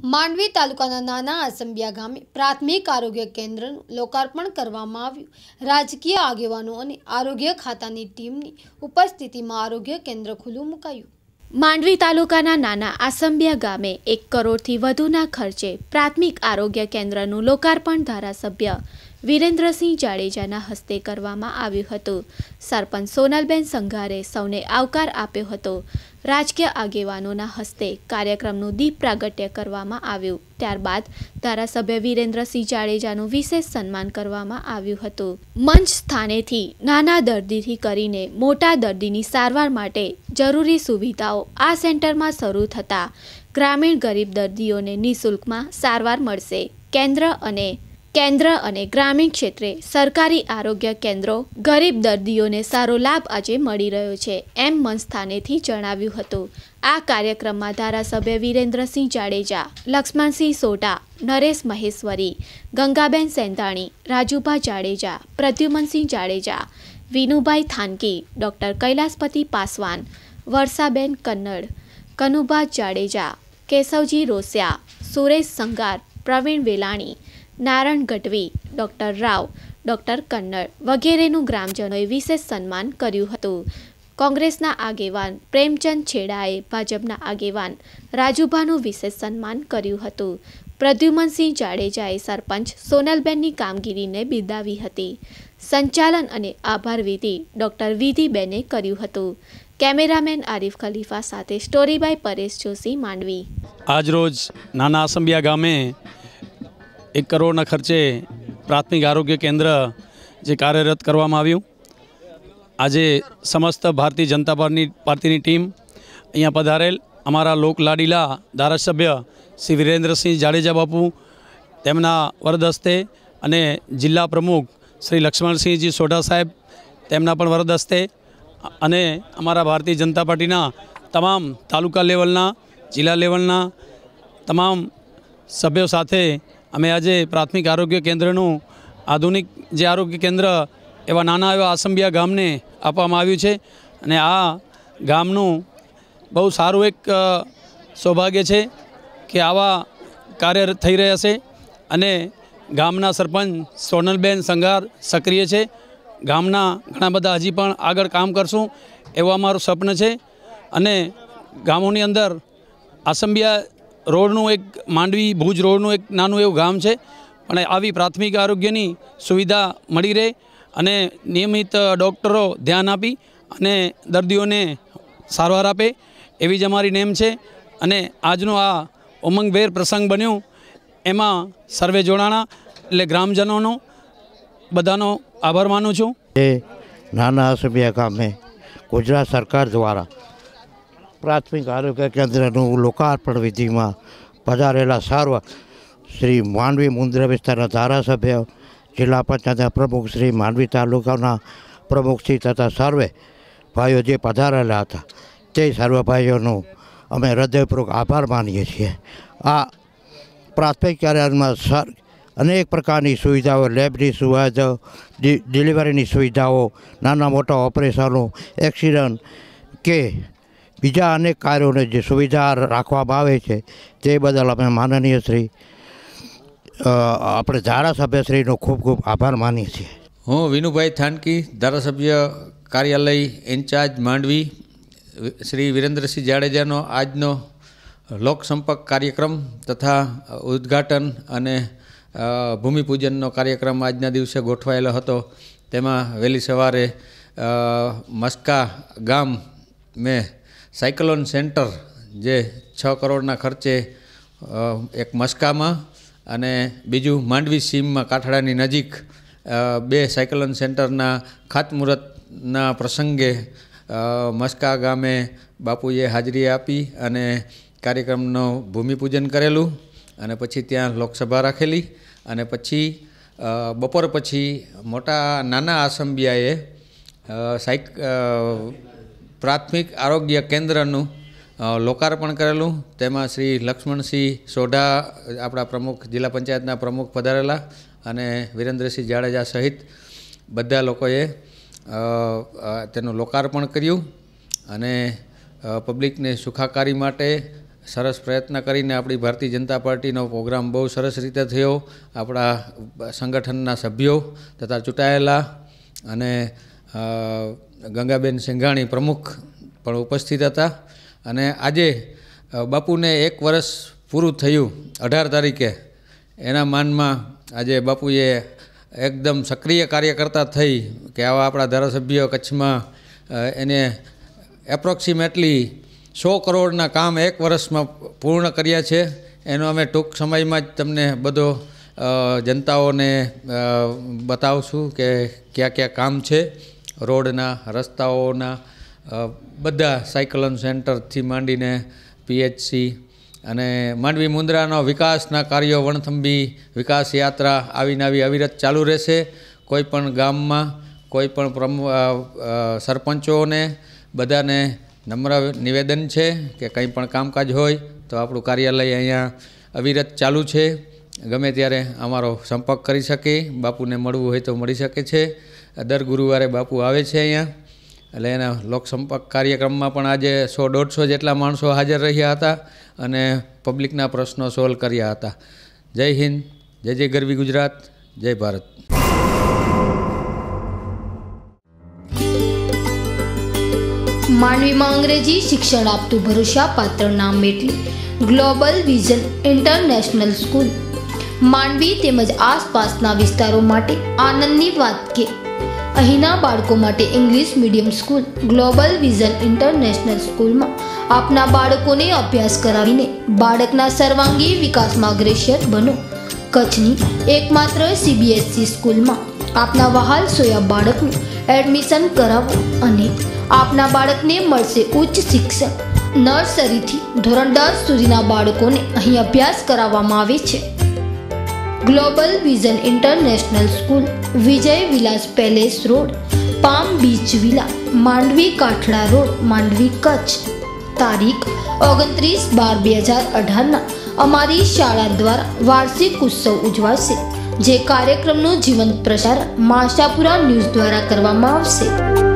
માંડવી તાલુકાના નાના આસંબિયા ગામે પ્રાથમિક આરોગ્ય કેન્દ્રનું લોકાર્પણ કરવામાં આવ્યું. રાજકીય આગેવાનો અને આરોગ્ય ખાતાની ટીમની ઉપસ્થિતિમાં આરોગ્ય કેન્દ્ર ખુલ્લું મુકાયું. માંડવી તાલુકાના નાના આસંબિયા ગામે એક કરોડથી વધુના ખર્ચે પ્રાથમિક આરોગ્ય કેન્દ્રનું લોકાર્પણ ધારાસભ્ય વિરેન્દ્રસિંહ જાડેજાના હસ્તે કરવામાં આવ્યું હતું. સરપંચ સોનલબેન સંઘારે સૌને આવકાર આપ્યો હતો. રાજકીય આગેવાનોના હસ્તે કાર્યક્રમનું દીપ પ્રાગટ્ય કરવામાં આવ્યું. ત્યારબાદ ધારાસભ્ય વિરેન્દ્રસિંહ જાડેજાનું વિશેષ સન્માન કરવામાં આવ્યું હતું. મંચ સ્થાનેથી નાના દર્દીથી કરીને મોટા દર્દીની સારવાર માટે જરૂરી સુવિધાઓ આ સેન્ટરમાં શરૂ થતાં ગ્રામીણ ગરીબ દર્દીઓને નિઃશુલ્કમાં સારવાર મળશે. કેન્દ્ર અને કેન્દ્ર અને ગ્રામીણ ક્ષેત્રે સરકારી આરોગ્ય કેન્દ્રો ગરીબ દર્દીઓને સારો લાભ આજે મળી રહ્યો છે એમ મનસ્થાનેથી જણાવ્યું હતું. આ કાર્યક્રમમાં ધારાસભ્ય Virendrasinh Jadeja, Laxmansinh Sodha, Naresh Maheshwari, Gangaben Sendhani, Rajubha Jadeja, Pradyumansinh Jadeja, Vinubhai Thanki, doctor Kailaspati Paswan, Varshaben Kannad, Kanubha Jadeja, Keshavji Rosiya, Suresh Sangar, Pravin Velani Naran Gadhvi, doctor Rao, doctor Kannad વગેરેનું ગ્રામજનોએ વિશેષ સન્માન કર્યું હતું. કોંગ્રેસના આગેવાન પ્રેમચંદ છેડાએ ભાજપના આગેવાન રાજુભાનું વિશેષ સન્માન કર્યું હતું. પ્રદ્યુમનસિંહ જાડેજાએ સરપંચ સોનલબેનની કામગીરીને બિરદાવી હતી. સંચાલન અને આભાર વિધિ ડૉક્ટર વિધિબેને કર્યું હતું. કેમેરામેન આરિફ ખલીફા સાથે સ્ટોરી બાય પરેશ જોશી માંડવી. આજરોજ નાના આસંબિયા ગામે એક કરોડના ખર્ચે પ્રાથમિક આરોગ્ય કેન્દ્ર જે કાર્યરત કરવામાં આવ્યું. આજે સમસ્ત ભારતીય જનતા પાર્ટી પાર્ટીની ટીમ અહીંયા પધારેલ. અમારા લોકલાડીલા ધારાસભ્ય શ્રી વિરેન્દ્રસિંહ જાડેજા બાપુ, તેમના વરદસ્તે અને જિલ્લા પ્રમુખ શ્રી લક્ષ્મણસિંહજી સોઢા સાહેબ, તેમના પણ વરદસ્તે અને અમારા ભારતીય જનતા પાર્ટીના તમામ તાલુકા લેવલના, જિલ્લા લેવલના તમામ સભ્યો સાથે અમે આજે પ્રાથમિક આરોગ્ય કેન્દ્રનું આધુનિક જે આરોગ્ય કેન્દ્ર એવા નાના એવા આસંબિયા ગામને આપવામાં આવ્યું છે અને આ ગામનું બહુ સારું એક સૌભાગ્ય છે કે આવા કાર્ય થઈ રહ્યા છે અને ગામના સરપંચ સોનલબેન સંઘાર સક્રિય છે. ગામના ઘણા બધા હજી પણ આગળ કામ કરશું એવું અમારું સ્વપ્ન છે અને ગામોની અંદર આસંબિયા રોડનું એક, માંડવી ભુજ રોડનું એક નાનું એવું ગામ છે પણ આવી પ્રાથમિક આરોગ્યની સુવિધા મળી રહે અને નિયમિત ડૉક્ટરો ધ્યાન આપી અને દર્દીઓને સારવાર આપે એવી જ અમારી નેમ છે, અને આજનો આ ઉમંગભેર પ્રસંગ બન્યો, એમાં સર્વે જોડાણા એટલે ગ્રામજનોનો બધાનો આભાર માનું છું. એ નાના અસભ્ય ગામે ગુજરાત સરકાર દ્વારા પ્રાથમિક આરોગ્ય કેન્દ્રનું લોકાર્પણ વિધિમાં પધારેલા સર્વ શ્રી માંડવી મુંદ્રા વિસ્તારના ધારાસભ્ય, જિલ્લા પંચાયતના પ્રમુખ શ્રી માંડવી તાલુકાના પ્રમુખશ્રી તથા સર્વે ભાઈઓ જે પધારેલા હતા, તે સર્વ ભાઈઓનો અમે હૃદયપૂર્વક આભાર માનીએ છીએ. આ પ્રાથમિક કાર્યમાં સર, અનેક પ્રકારની સુવિધાઓ, લેબની સુવિધાઓ ડિલિવરીની સુવિધાઓ, નાના મોટા ઓપરેશનો, એક્સિડન્ટ કે બીજા અનેક કાર્યોને જે સુવિધા રાખવામાં આવે છે, તે બદલ અમે માનનીય શ્રી આપણે ધારાસભ્યશ્રીનો ખૂબ ખૂબ આભાર માનીએ છીએ. હું વિનુભાઈ થાનકી, ધારાસભ્ય કાર્યાલય ઇન્ચાર્જ માંડવી, શ્રી વિરેન્દ્રસિંહ જાડેજાનો આજનો લોકસંપર્ક કાર્યક્રમ તથા ઉદ્ઘાટન અને ભૂમિપૂજનનો કાર્યક્રમ આજના દિવસે ગોઠવાયેલો હતો. તેમાં વહેલી સવારે મસ્કા ગામ મેં સાયક્લોન સેન્ટર જે છ કરોડના ખર્ચે એક મસ્કામાં અને બીજું માંડવી સીમમાં કાઠડાની નજીક બે સાયકલોન સેન્ટરના ખાતમુહૂર્તના પ્રસંગે મસ્કા ગામે બાપુએ હાજરી આપી અને કાર્યક્રમનું ભૂમિપૂજન કરેલું અને પછી ત્યાં લોકસભા રાખેલી અને પછી બપોર પછી મોટા નાના આસંબિયાએ સાયક પ્રાથમિક આરોગ્ય કેન્દ્રનું લોકાર્પણ કરેલું. તેમાં શ્રી લક્ષ્મણસિંહ સોઢા, આપણા પ્રમુખ, જિલ્લા પંચાયતના પ્રમુખ પધારેલા અને વિરેન્દ્રસિંહ જાડેજા સહિત બધા લોકોએ તેનું લોકાર્પણ કર્યું અને પબ્લિકને સુખાકારી માટે સરસ પ્રયત્ન કરીને આપણી ભારતીય જનતા પાર્ટીનો પ્રોગ્રામ બહુ સરસ રીતે થયો. આપણા સંગઠનના સભ્યો તથા ચૂંટાયેલા અને ગંગાબેન સિંઘાણી પ્રમુખ પણ ઉપસ્થિત હતા અને આજે બાપુને એક વર્ષ પૂરું થયું, અઢાર તારીખે. એના માનમાં આજે બાપુએ એકદમ સક્રિય કાર્યકર્તા થઈ કે આવા આપણા ધારાસભ્ય કચ્છમાં એને એપ્રોક્સિમેટલી સો કરોડના કામ એક વર્ષમાં પૂર્ણ કર્યા છે. એનો અમે ટૂંક સમયમાં જ તમને બધો જનતાઓને બતાવશું કે કયા કયા કામ છે. રોડના, રસ્તાઓના બધા સાયકલન સેન્ટરથી માંડીને પીએચસી અને માંડવી મુન્દ્રાનો વિકાસના કાર્યો, વણથંભી વિકાસ યાત્રા આવીને આવી અવિરત ચાલુ રહેશે. કોઈ પણ ગામમાં કોઈપણ પ્રમ સરપંચોને બધાને નમ્ર નિવેદન છે કે કંઈ પણ કામકાજ હોય તો આપણું કાર્યાલય અહીંયા અવિરત ચાલુ છે. ગમે ત્યારે અમારો સંપર્ક કરી શકે, બાપુને મળવું હોય તો મળી શકે છે. દર ગુરુવારે બાપુ આવે છે અહીંયા. એટલે એના લોકસંપર્ક કાર્યક્રમમાં પણ આજે સો દોઢસો જેટલા માણસો હાજર રહ્યા હતા અને પબ્લિકના પ્રશ્નો સોલ્વ કર્યા હતા. જય હિન્દ, જય જય ગરવી ગુજરાત, જય ભારત. માંડવીમાં અંગ્રેજી શિક્ષણ આપતું ભરોસા પાત્ર નામ એટલી global vision international school. Mandvi તેમજ આસપાસના વિસ્તારો માટે આનંદની વાત કે અહીંના બાળકો માટે English medium school, global vision international સ્કૂલમાં. આપના બાળકોને અભ્યાસ કરાવીને બાળકના સર્વાંગી વિકાસમાં અગ્રેસર બનો. કચ્છની એકમાત્ર સીબીએસસી સ્કૂલમાં આપના વહાલ સોયા બાળકનું એડમિશન કરાવો અને આપના બાળકને મળશે ઉચ્ચ શિક્ષણ. નર્સરીથી ધોરણ દસ સુધીના બાળકોને અહીં અભ્યાસ કરાવવામાં આવે છે. Global vision international school, Vijay Vilas palace road, palm beach villa, Mandvi Kathada road, Mandvi Kutch. તારીખ ઓગણત્રીસ બાર બે હજાર અઢારના. અમારી શાળા દ્વારા વાર્ષિક ઉત્સવ ઉજવાશે, જે કાર્યક્રમનો જીવંત પ્રસાર માશાપુરા ન્યૂઝ દ્વારા કરવામાં આવશે.